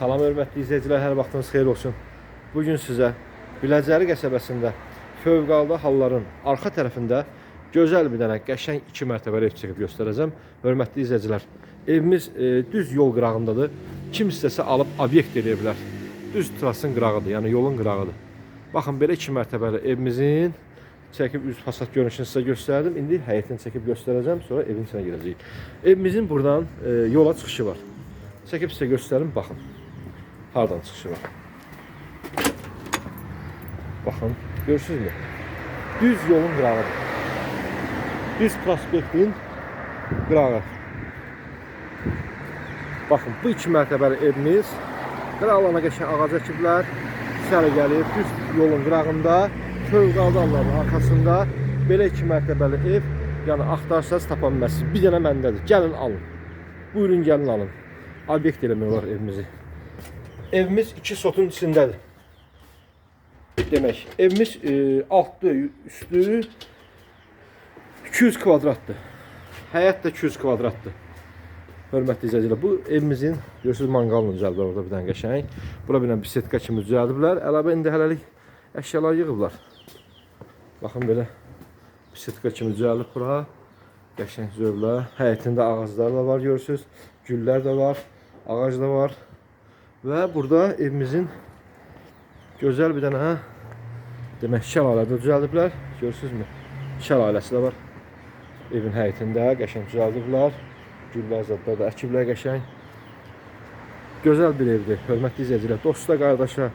Salam hörmətli izləyicilər, hər vaxtınız xeyir olsun. Bu gün sizə Biləcəri qəsəbəsində fövqəladə halların arxa tərəfində gözəl bir dənə qəşəng 2 mərtəbəli ev çəkib göstərəcəm. Hörmətli izləyicilər, evimiz e, düz yol qırağındadır. Kim istəsə alıb obyekt eləyə bilər. Düz trasın qırağıdır, yəni yolun qırağıdır. Baxın belə 2 mərtəbəli evimizin çəkib üst fasad görünüşünü sizə göstərdim. İndi həyətini çəkib göstərəcəm, sonra evin içinə girəcəyik. Evimizin buradan e, yola çıxışı var. Çəkib sizə göstərim, baxın. Hardan çıxışı var. Baxın, görürsünüzmü? Düz yolun qırağıdır. Düz prospektin qırağı. Baxın, bu iki mərtəbəli evimiz qıraqlarına qəşəng ağac əkiblər. İçəri gəlib, düz yolun qırağında, fövqəladə halların arxasında belə iki mərtəbəli ev, yəni axtarsanız tapa bilməzsiniz. Bir dənə məndədir. Gəlin alın. Buyurun gəlin alın. Obyekt eləmək olar evimizi. Evimiz iki sotun içindədir. Demək, evimiz e, altlı, üstü 200 kvadratdır. Həyət də 200 kvadratdır. Hörmətli izləyicilər, bu evimizin görürsüz manqalını düzəldiblər orada bir dənə qəşəng. Bura bir dənə bisetka kimi düzəldiblər. Əlavə indi hələlik əşyalar yığıblar. Baxın belə bisetka kimi düzəldib bura. Qəşəng zövqlə. Həyətində ağaclar da var görürsüz. Güllər də var, ağac da var. Və burada evimizin gözəl bir dənə demək şəlalə də düzəldiblər. Görürsüzmü? Şəlaləsi də var. Evin həyətində qəşəng düzəldiblər. Güllər zadlar da əkiblər qəşəng. Gözəl bir evdir. Hörmətli izləyicilər, dosta, qardaşa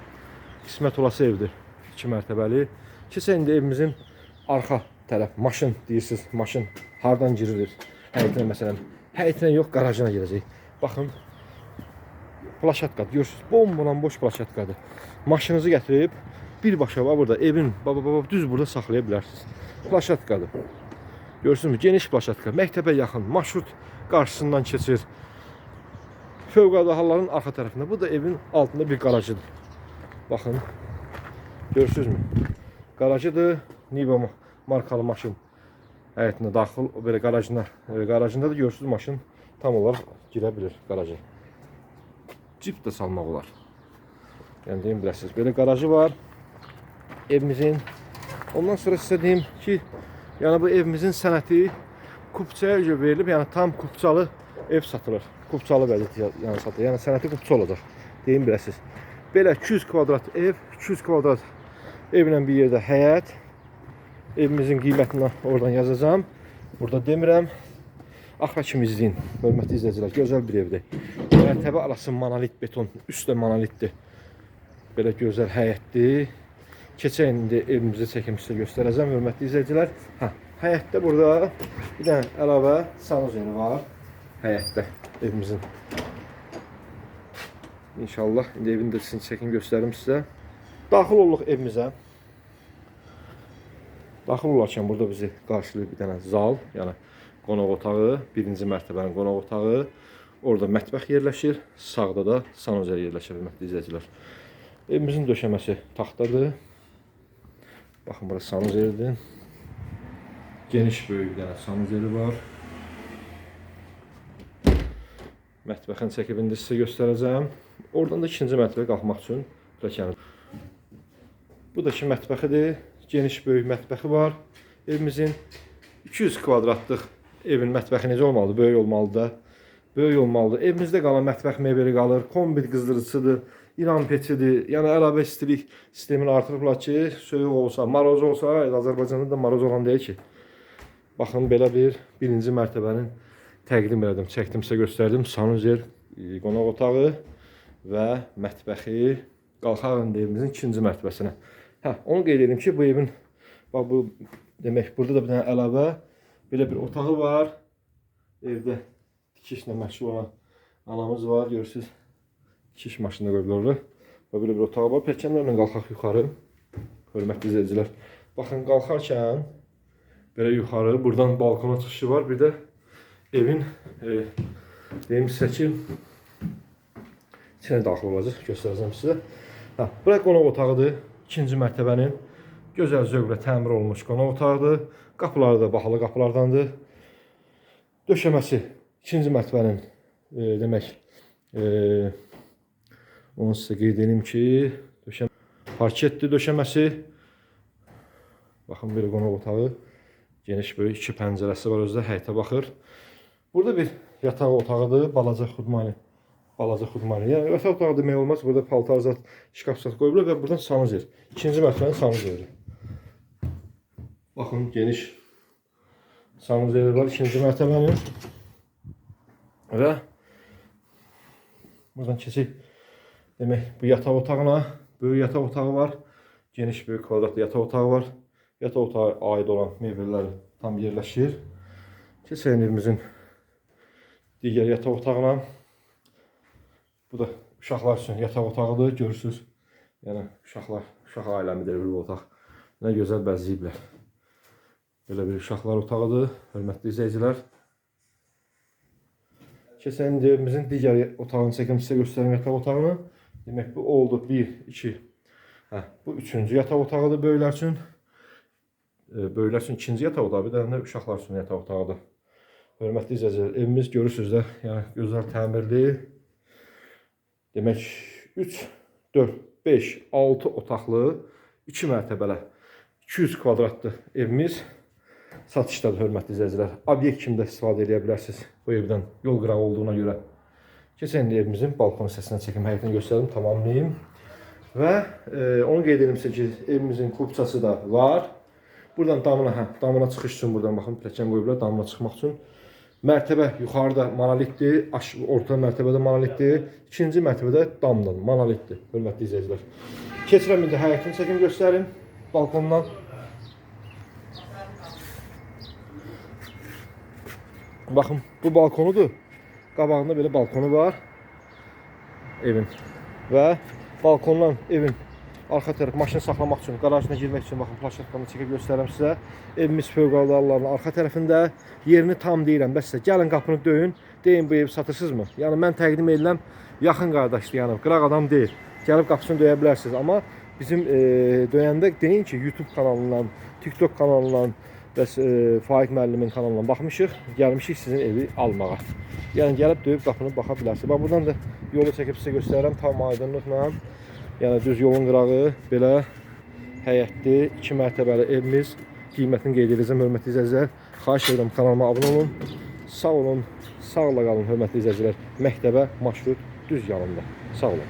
qismət olası evdir. 2 mərtəbəli. Keçən indi evimizin arxa tərəf maşın deyirsiniz, maşın hardan girilir? Həyətinə məsələn, həyətinə yox, qarajına girəcək. Baxın, plaşatkadır. Görürsüz, bombolan boş plaşatkadır. Maşınınızı gətirib birbaşa bax burada evin baba baba düz burada saxlaya bilərsiniz. Plaşatkadır. Görürsünüzmü? Geniş plaşatka. Məktəbə yaxın, marşrut qarşısından keçir. Fövqəladə halların arxa tərəfində. Bu da evin altında bir qarajıdır. Baxın. Görürsünüzmü? Qarajıdır. Niva ma- markalı maşın həyətinə daxil belə qarajına, e, qarajında da görürsüz maşın tam olaraq girə bilir. Cip də salmaq olar. Yəni deyim biləsiniz. Belə qarajı var. Evimizin. Ondan sonra sizə deyim ki, yəni bu evimizin sənəti kupçaya görə verilib. Yəni tam kupçalı ev satılır. Kupçalı vəziyyət yəni satılır. Yəni sənəti kupça olacaq. Deyim biləsiniz. Belə 200 kvadrat ev, 200 kvadrat evlə bir yerdə həyət. Evimizin qiymətini oradan yazacağam. Burada demirəm. Axıra kimi izləyin. Hörmətli izləyicilər, gözəl bir evdir. Mərtəbə arası monolit beton, üstdə monolitdir. Belə gözəl həyətdir. Keçən indi evimizi çəkim sizə göstərəcəm, hörmətli izləyicilər. Hə, həyətdə burada bir dənə əlavə sanuzeli var. Həyətdə evimizin. İnşallah indi evin də sizin çəkim göstərim sizə. Daxil olduq evimizə. Daxil olarkən burada bizi qarşılayır bir dənə zal, yəni qonaq otağı, birinci mərtəbənin qonaq otağı. Orada mətbəx yerləşir, sağda da sanuzel yerləşir, hörmətli izləyicilər. Evimizin döşəməsi taxtadır. Baxın, burası sanuzeldir. Geniş böyük dənə sanuzeli var. Mətbəxin çəkib indi sizə göstərəcəm. Oradan da ikinci mərtəbə qalxmaq üçün pilləkəni. Bu da ki mətbəxidir. Geniş böyük mətbəxi var. Evimizin 200 kvadratlıq evin mətbəxi necə olmalıdır? Böyük olmalıdır da. Böyük olmalıdır. Evimizdə qalan mətbəx mebeli qalır. Kombit qızdırıcısıdır. İran peçidir. Yəni əlavə istilik sistemini artırıblar ki, soyuq olsa, maroz olsa, Azərbaycanda da maroz olan deyil ki. Baxın belə bir birinci mərtəbənin təqdim elədim, çəkdim sizə göstərdim. Sanuzel e, qonaq otağı və mətbəxi qalxaq indi evimizin ikinci mərtəbəsinə. Hə, onu qeyd edim ki, bu evin bax bu demək burada da bir dənə əlavə belə bir otağı var. Evdə tikişlə məşğul olan anamız var, görürsüz. Tikiş maşını qoyublar orada. Və belə bir otağı var. Pilləkənlərlə qalxaq yuxarı. Hörmətli izləyicilər. Baxın qalxarkən belə yuxarı buradan balkona çıxışı var. Bir də evin e, deyim sizə ki içinə daxil olacaq. Göstərəcəm sizə. Hə, bura qonaq otağıdır. İkinci mərtəbənin gözəl zövqlə təmir olunmuş qonaq otağıdır. Qapıları da bahalı qapılardandır. Döşəməsi ikinci mərtəbənin e, demək e, Onu sizə qeyd edeyim ki, döşəm parketli döşəməsi. Baxın bir qonaq otağı. Geniş böyük iki pəncərəsi var özdə həyətə baxır. Burada bir yataq otağıdır, balaca xudmani. Balaca xudmani. Yəni yataq otağı demək olmaz. Burada paltar zat, şkaf zat qoyublar və buradan sanuzel. İkinci mərtəbənin sanuzeli. Baxın geniş sanuzeli var ikinci mərtəbənin. Və buradan keçək. Demək bu yataq otağına böyük yataq otağı var. Geniş böyük kvadratlı yataq otağı var. Yataq otağı aid olan mebellər tam yerləşir. Keçək evimizin digər yataq otağına. Bu da uşaqlar üçün yataq otağıdır, görürsüz. Yəni uşaqlar, uşaq ailəmidir bu otaq. Nə gözəl bəzəyiblər. Belə bir uşaqlar otağıdır, hörmətli izləyicilər. Keçən indi evimizin digər otağını çəkim sizə göstərim yataq otağını. Demək bu oldu 1 2 Hə, bu üçüncü yataq otağıdır böyüklər üçün. E, böyüklər üçün ikinci yataq otağı, bir də də uşaqlar üçün yataq otağıdır. Hörmətli izləyicilər, evimiz görürsüz də, yəni gözəl təmirli. Demək 3 4 5 6 otaqlı 2 mərtəbəli 200 kvadratlı evimiz satışdadır hörmətli izləyicilər. Obyekt kimi də istifadə edə bilərsiniz bu evdən yol qırağı olduğuna görə. Keçən il evimizin balkon hissəsindən çəkim həyətini göstərdim, tamamlayayım. Və e, onu qeyd edim sizə ki, evimizin kupçası da var. Buradan damına, hə, damına çıxış üçün buradan baxın, pilləkən qoyublar damına çıxmaq üçün. Mərtəbə yuxarıda monolitdir, aş orta mərtəbədə monolitdir, ikinci mərtəbədə damdan monolitdir, hörmətli izləyicilər. Keçirəm indi həyətini çəkim göstərim balkondan. Baxın, bu balkonudur. Qabağında belə balkonu var evin. Və balkondan evin arxa tərəf maşın saxlamaq üçün, qarajına girmək üçün baxın plaşatkanı çəkib göstərəm sizə. Evimiz fövqəladə halların arxa tərəfində. Yerini tam deyirəm. Bəs sizə gəlin qapını döyün. Deyin bu ev satırsınızmı? Yəni mən təqdim ediləm yaxın qardaşdır, yəni qıraq adam deyil. Gəlib qapısını döyə bilərsiniz, amma bizim e, döyəndə deyin ki, YouTube kanalından, TikTok kanalından bəs e, Faiq müəllimin kanalından baxmışıq, gəlmişik sizin evi almağa. Yəni gəlib döyüb qapını baxa bilərsiniz. Bax buradan da yolu çəkib sizə göstərirəm tam aydınlıqla. Yəni düz yolun qırağı belə həyətli, 2 mərtəbəli evimiz. Qiymətini qeyd edəcəm hörmətli izləyicilər. Xahiş edirəm kanalıma abunə olun. Sağ olun, sağla qalın hörmətli izləyicilər. Məktəbə marşrut düz yanında. Sağ olun.